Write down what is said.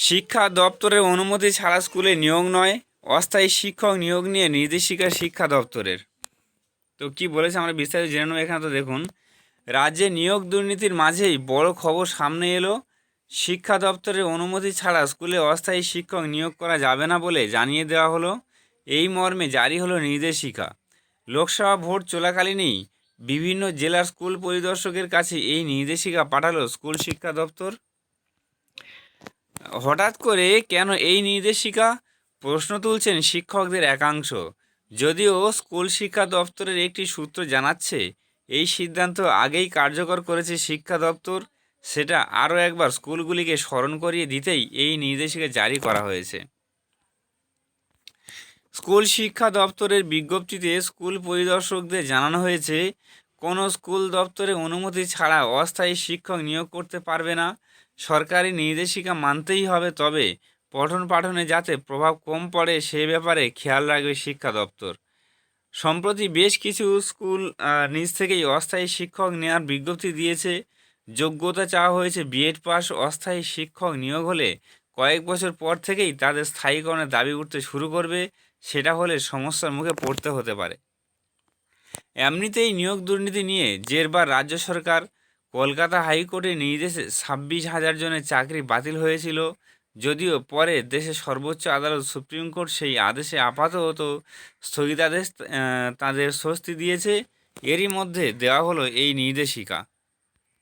শিক্ষা দপ্তরের অনুমতি ছাড়া স্কুলে নিয়োগ নয়, অস্থায়ী শিক্ষক নিয়োগ নিয়ে নির্দেশিকা শিক্ষা দপ্তরের। তো কি বলেছে আমরা বিস্তারিত জেনে নেব এখানে তো দেখুন। রাজ্যে নিয়োগ দুর্নীতির মাঝেই বড় খবর সামনে এলো। শিক্ষা দপ্তরের অনুমতি ছাড়া স্কুলে অস্থায়ী শিক্ষক নিয়োগ করা যাবে না বলে জানিয়ে দেওয়া হলো। এই মর্মে জারি হলো নির্দেশিকা। লোকসভা ভোট চলাকালীনই বিভিন্ন জেলার স্কুল পরিদর্শকের কাছে এই নির্দেশিকা পাঠালো স্কুল শিক্ষা দপ্তর। হঠাৎ করে কেন এই নির্দেশিকা? প্রশ্ন তুলছেন শিক্ষকদের একাংশ। যদিও স্কুল শিক্ষা দপ্তরের একটি সূত্র জানাচ্ছে, এই সিদ্ধান্ত আগেই কার্যকর করেছে শিক্ষা দপ্তর। সেটা আরও একবার স্কুলগুলিকে স্মরণ করিয়ে দিতেই এই নির্দেশিকা জারি করা হয়েছে। স্কুল শিক্ষা দপ্তরের বিজ্ঞপ্তিতে স্কুল পরিদর্শকদের জানানো হয়েছে কোনো স্কুল দপ্তরে অনুমতি ছাড়া অস্থায়ী শিক্ষক নিয়োগ করতে পারবে না। সরকারি নির্দেশিকা মানতেই হবে, তবে পঠন পাঠনে যাতে প্রভাব কম পড়ে সে ব্যাপারে খেয়াল রাখবে শিক্ষা দপ্তর। সম্প্রতি বেশ কিছু স্কুল নিজ থেকেই অস্থায়ী শিক্ষক নেওয়ার বিজ্ঞপ্তি দিয়েছে। যোগ্যতা চাওয়া হয়েছে বিএড পাস, অস্থায়ী শিক্ষক নিয়োগ হলে কয়েক বছর পর থেকেই তাদের স্থায়ীকরণের দাবি উঠতে শুরু করবে। সেটা হলে সমস্যার মুখে পড়তে হতে পারে। এমনিতেই নিয়োগ দুর্নীতি নিয়ে জেরবার রাজ্য সরকার, কলকাতা হাইকোর্টের নির্দেশে ছাব্বিশ হাজার জনের চাকরি বাতিল হয়েছিল। যদিও পরে দেশের সর্বোচ্চ আদালত সুপ্রিম কোর্ট সেই আদেশে আপাতত স্থগিতাদেশ তাদের স্বস্তি দিয়েছে। এরই মধ্যে দেওয়া হলো এই নির্দেশিকা।